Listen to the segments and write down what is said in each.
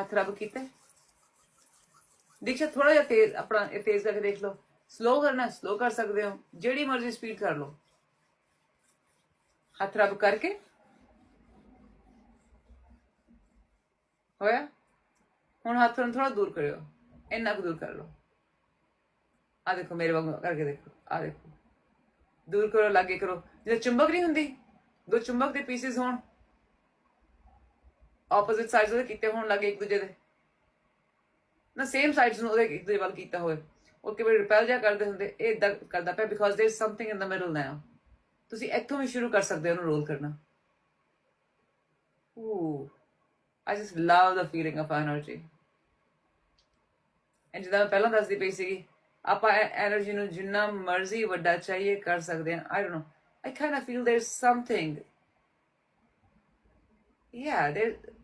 ਹੱਥ ਰੱਬ ਕੀਤਾ। ਦੀਕਸ਼ਾ ਥੋੜਾ ਜਿਹਾ ਤੇਜ਼, ਆਪਣਾ ਇਹ ਤੇਜ਼ ਕਰਕੇ ਦੇਖ ਲਓ। ਸਲੋ ਕਰਨਾ ਸਲੋ ਕਰ ਸਕਦੇ ਹੋ। ਜਿਹੜੀ ਮਰਜ਼ੀ ਸਪੀਡ ਕਰ ਲਓ। ਹੱਥ ਰੱਬ ਕਰਕੇ। ਹੋਇਆ? ਹੁਣ ਹੱਥ ਨੂੰ ਥੋੜਾ ਦੂਰ ਕਰਿਓ। ਇੰਨਾ ਕੁ ਦੂਰ ਕਰ ਲਓ। ਆ ਦੇਖੋ, ਮੇਰੇ ਵਾਂਗ ਕਰਕੇ ਦੇਖੋ। ਆ ਦੇਖੋ। ਦੂਰ ਕਰੋ, ਲਾਗੇ ਕਰੋ। ਜਿਵੇਂ ਚੁੰਬਕ ਨਹੀਂ ਹੁੰਦੀ, ਦੋ ਚੁੰਬਕ ਦੇ ਪੀਸਿਸ ਹੋਣ ਆਪੋਜ਼ਿਟ ਸਾਈਡਸ ਉਹਦੇ ਕੀਤੇ ਹੋਣ ਲੱਗੇ ਇੱਕ ਦੂਜੇ ਦੇ। ਨਾ ਸੇਮ ਸਾਈਡਸ ਨੂੰ ਉਹਦੇ ਇੱਕ ਦੂਜੇ ਵੱਲ ਕੀਤਾ ਹੋਵੇ। ਉਹ ਕਿਵੇਂ ਰਿਪੈਲ ਜਾ ਕਰਦੇ ਹੁੰਦੇ ਇਹ ਇਦਾਂ ਕਰਦਾ ਪਿਆ because there is something in the middle now ਤੁਸੀਂ ਇੱਥੋਂ ਵੀ ਸ਼ੁਰੂ ਕਰ ਸਕਦੇ ਹੋ ਉਹਨੂੰ ਰੋਲ ਕਰਨਾ। ਓ I just love the feeling of energy and ਜਿੱਦਾਂ ਮੈਂ ਪਹਿਲਾਂ ਦੱਸਦੀ ਪਈ ਸੀਗੀ ਆਪਾਂ એનર્ਜੀ ਨੂੰ ਜਿੰਨਾ ਮਰਜ਼ੀ ਵੱਡਾ ਚਾਹੀਏ ਕਰ ਸਕਦੇ ਹਾਂ I don't know I kind of feel there is something yeah, there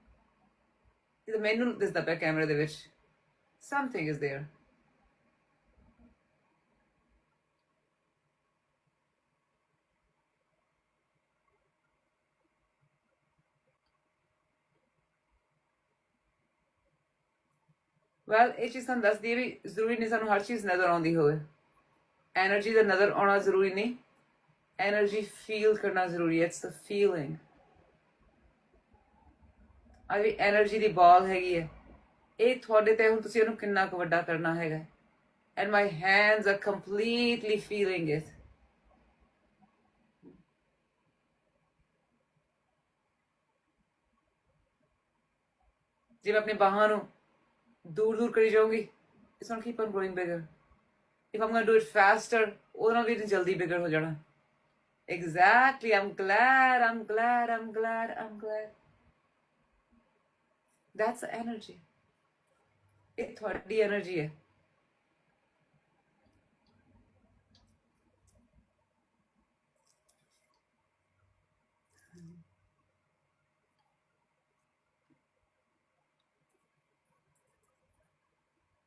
ਤੇ ਮੈਨੂੰ ਦਿਸਦਾ ਪਿਆ ਕੈਮਰੇ ਦੇ ਵਿੱਚ। ਸਮਥਿੰਗ ਇਜ਼ देयर ਵੈਲ ਇਹ ਚੀਜ਼ ਸਾਨੂੰ ਦੱਸਦੀ ਵੀ ਜ਼ਰੂਰੀ ਨਹੀਂ ਸਾਨੂੰ ਹਰ ਚੀਜ਼ ਨਜ਼ਰ ਆਉਂਦੀ ਹੋਵੇ। ਐਨਰਜੀ ਦਾ ਨਜ਼ਰ ਆਉਣਾ ਜ਼ਰੂਰੀ ਨਹੀਂ। ਐਨਰਜੀ ਫੀਲ ਕਰਨਾ ਜ਼ਰੂਰੀ ਹੈ ਇਟਸ ਦ ਫੀਲਿੰਗ ਆ ਜਿਹੜੀ એનર્ਜੀ ਦੀ ਬਾਲ ਹੈਗੀ ਹੈ। ਇਹ ਤੁਹਾਡੇ ਤੇ ਹੁਣ ਤੁਸੀਂ ਇਹਨੂੰ ਕਿੰਨਾ ਕੁ ਵੱਡਾ ਕਰਨਾ ਹੈਗਾ and my hands are completely feeling it ਜੇ ਮੈਂ ਆਪਣੇ ਬਾਹਾਂ ਨੂੰ ਦੂਰ ਦੂਰ ਕਰੀ ਜਾਊਂਗੀ ਇਸ ਨੂੰ keep on going bigger if I'm going to do it faster ਉਹਨਾਂ ਵੀ ਜਲਦੀ ਬਿਗਰ ਹੋ ਜਾਣਾ। Exactly Aam Glade Aam Glade Aam Glade Aam Glade That's energy. It's थोड़ी the energy.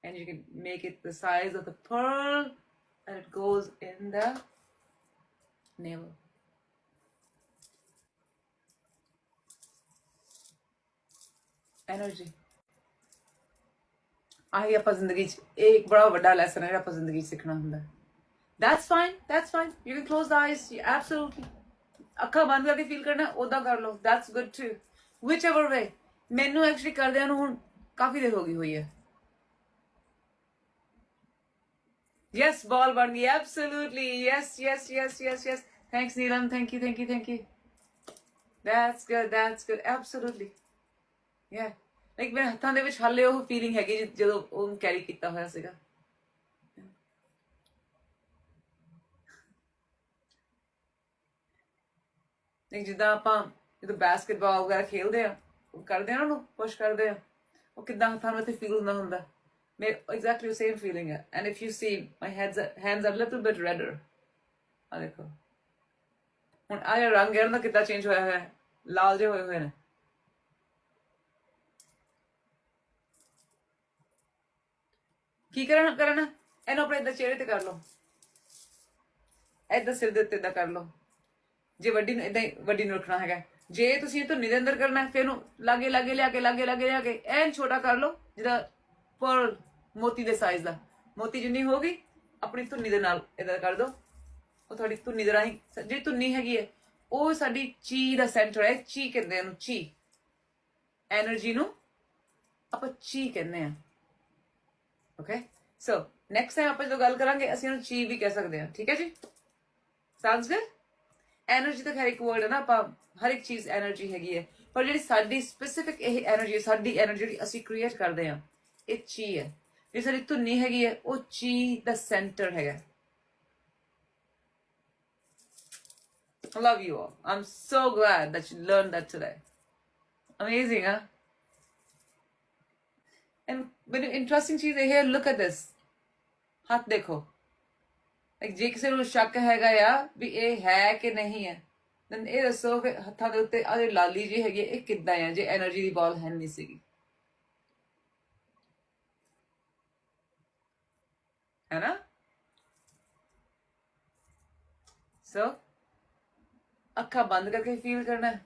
and you can make it the size of the pearl and it goes in the navel. Energy ਆਹੀ ਆਪਾਂ ਜ਼ਿੰਦਗੀ 'ਚ ਇੱਕ ਬੜਾ ਵੱਡਾ lesson ਹੈ ਆਪਾਂ ਜ਼ਿੰਦਗੀ 'ਚ ਸਿੱਖਣਾ ਹੁੰਦਾ that's fine that's fine you can close the eyes absolutely ਅੱਖਾਂ ਬੰਦ ਕਰਕੇ ਫੀਲ ਕਰਨਾ ਉਹਦਾ ਕਰ ਲਓ that's good to whichever way ਮੈਨੂੰ ਐਕਚੁਅਲੀ ਕਰਦਿਆਂ ਨੂੰ ਹੁਣ ਕਾਫੀ ਦੇਰ ਹੋ ਗਈ ਹੋਈ ਹੈ। ਯੈਸ ਬਾਲ ਬਣ ਗਈ absolutely yes yes yes yes yes thanks Neelam thank you thank you thank you that's good that's good absolutely yeah like ਮੇਰੇ ਹੱਥਾਂ ਦੇ ਵਿੱਚ ਹਾਲੇ ਉਹ ਫੀਲਿੰਗ ਹੈਗੀ ਜਦੋਂ ਉਹ ਕੈਰੀ ਕੀਤਾ ਹੋਇਆ ਸੀਗਾ। ਲਾਈਕ ਜਿੱਦਾਂ ਆਪਾਂ ਜਦੋਂ ਬਾਸਕਟਬਾਲ ਵਗੈਰਾ ਖੇਲਦੇ ਆ, ਉਹ ਕਰਦੇ ਆ ਉਹਨੂੰ ਪੁਸ਼ ਕਰਦੇ ਆ, ਉਹ ਕਿਦਾਂ ਹੱਥਾਂ ਨੂੰ ਇੱਥੇ ਫੀਲ ਹੁੰਦਾ ਹੁੰਦਾ। ਮੇ ਐਗਜ਼ੈਕਟਲੀ ਸੇਮ ਫੀਲਿੰਗ ਹੈ and if you see my hands hands are little bit redder ਆ ਦੇਖੋ। ਹੁਣ ਆ ਜਿਹੜਾ ਰੰਗ ਹੈ ਨਾ, ਕਿੱਦਾਂ ਚੇਂਜ ਹੋਇਆ ਹੋਇਆ ਹੈ। ਲਾਲ ਜਿਹੇ ਹੋਏ ਹੋਏ ਨੇ। ਕੀ ਕਰਨ ਕਰਨ? ਇਹਨੂੰ ਆਪਣੇ ਇਦਾਂ ਚਿਹਰੇ ਤੇ ਕਰ ਲਓ। ਇਦਾਂ ਸਿਰ ਦੇ ਉੱਤੇ ਇਦਾਂ ਕਰ ਲਓ। ਜੇ ਵੱਡੀ ਨੂੰ ਇਦਾਂ ਵੱਡੀ ਨੂੰ ਰੱਖਣਾ ਹੈਗਾ। ਜੇ ਤੁਸੀਂ ਇਹ ਧੁੰਨੀ ਦੇ ਅੰਦਰ ਕਰਨਾ ਫਿਰ ਉਹਨੂੰ ਲਾਗੇ ਲਾਗੇ ਲਿਆ ਕੇ ਲਾਗੇ ਲਾਗੇ ਲਿਆ ਕੇ ਐਨ ਛੋਟਾ ਕਰ ਲਓ ਜਿਹੜਾ ਪਰ ਮੋਤੀ ਦੇ ਸਾਈਜ਼ ਦਾ। ਮੋਤੀ ਜਿੰਨੀ ਹੋ ਗਈ ਆਪਣੀ ਧੁੰਨੀ ਦੇ ਨਾਲ ਇਦਾਂ ਕਰ ਦਿਓ। ਉਹ ਤੁਹਾਡੀ ਧੁੰਨੀ ਦੇ ਰਾਹੀਂ ਜਿਹੜੀ ਧੁੰਨੀ ਹੈਗੀ ਹੈ, ਉਹ ਸਾਡੀ ਚੀ ਦਾ ਸੈਂਟਰ ਹੈ, ਚੀ ਕਹਿੰਦੇ ਇਹਨੂੰ, ਚੀ। એનર્ਜੀ ਨੂੰ ਆਪਾਂ ਚੀ ਕਹਿੰਦੇ ਆ। ਓਕੇ ਸੋ ਨੈਕਸਟ ਟਾਈਮ ਆਪਾਂ ਜਦੋਂ ਗੱਲ ਕਰਾਂਗੇ ਅਸੀਂ ਉਹਨੂੰ ਚੀ ਵੀ ਕਹਿ ਸਕਦੇ ਹਾਂ। ਠੀਕ ਹੈ ਜੀ? ਸਾਊਂਡਸ ਗੁੱਡ એનર્ਜੀ ਤਾਂ ਹਰ ਇੱਕ ਵਰਡ ਹੈ ਨਾ ਆਪਾਂ ਹਰ ਇੱਕ ਚੀਜ਼ એનર્ਜੀ ਹੈਗੀ ਹੈ। ਪਰ ਜਿਹੜੀ ਸਾਡੀ ਸਪੈਸਿਫਿਕ ਇਹ એનર્ਜੀ ਸਾਡੀ એનર્ਜੀ ਜਿਹੜੀ ਅਸੀਂ ਕ੍ਰੀਏਟ ਕਰਦੇ ਹਾਂ ਇਹ ਚੀ ਹੈ। ਜਿਹੜੀ ਸਾਡੀ ਧੁਨੀ ਹੈਗੀ ਹੈ ਉਹ ਚੀ ਦਾ ਸੈਂਟਰ ਹੈਗਾ। I love you all. I'm so glad that you learned that today. Amazing, huh? And ਬੜੀ ਇੰਟਰਸਟਿੰਗ ਚੀਜ਼ ਇਹ ਹੈ ਲੁੱਕ ਐਟ ਦਿਸ ਹੱਥ ਦੇਖੋ ਲਾਈਕ ਜੇ ਕਿਸੇ ਨੂੰ ਸ਼ੱਕ ਹੈਗਾ ਆ ਵੀ ਇਹ ਹੈ ਕਿ ਨਹੀਂ ਹੈ ਦੈਨ ਇਹ ਦੱਸੋ ਕਿ ਹੱਥਾਂ ਦੇ ਉੱਤੇ ਆਹ ਲਾਲੀ ਜੀ ਹੈਗੀ ਇਹ ਕਿੱਦਾਂ ਆ ਜੇ એનર્ਜੀ ਦੀ ਬਾਲ ਹੈ ਨਹੀਂ ਸੀਗੀ ਹੈ ਨਾ ਸੋ ਅੱਖਾਂ ਬੰਦ ਕਰਕੇ ਫੀਲ ਕਰਨਾ ਹੈ